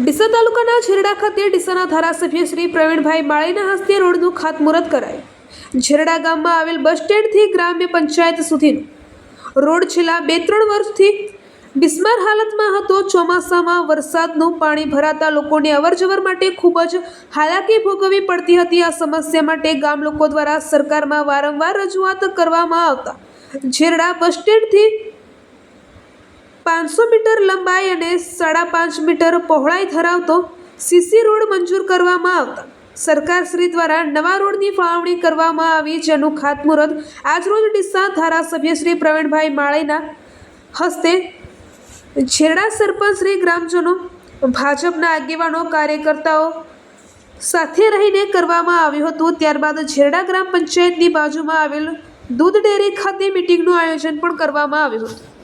ડીસા તાલુકાના છેરડા ખાતે ડીસાના ધારાસભ્ય શ્રી પ્રવીણભાઈ માળીના હસ્તે રોડનું ખાતમુહૂર્ત કરાયું. છેરડા ગામમાં આવેલ બસ સ્ટેન્ડથી ગ્રામ્ય પંચાયત સુધીનો. રોડ છેલ્લા બે ત્રણ વર્ષથી બિસ્માર હાલતમાં હતો. ચોમાસામાં વરસાદનું પાણી ભરાતા લોકોને અવરજવર માટે ખૂબ જ હાલાકી ભોગવવી પડતી હતી. આ સમસ્યા માટે ગામ લોકો દ્વારા સરકારમાં વારંવાર રજૂઆત કરવામાં આવતા. ઝેરડા બસ સ્ટેન્ડથી પાંચસો મીટર લંબાઈ અને સાડા પાંચ મીટર પહોળાઈ ધરાવતો સીસી રોડ મંજૂર કરવામાં આવતા સરકારશ્રી દ્વારા નવા રોડની ફાળવણી કરવામાં આવી, જેનું ખાતમુહૂર્ત આજરોજ ડીસા ધારાસભ્ય શ્રી પ્રવીણભાઈ માળીના હસ્તે ઝેરડા સરપંચ શ્રી ગ્રામજનો, ભાજપના આગેવાનો, કાર્યકર્તાઓ સાથે રહીને કરવામાં આવ્યું હતું. ત્યારબાદ ઝેરડા ગ્રામ પંચાયતની બાજુમાં આવેલ દૂધ ડેરી ખાતે મિટિંગનું આયોજન પણ કરવામાં આવ્યું હતું.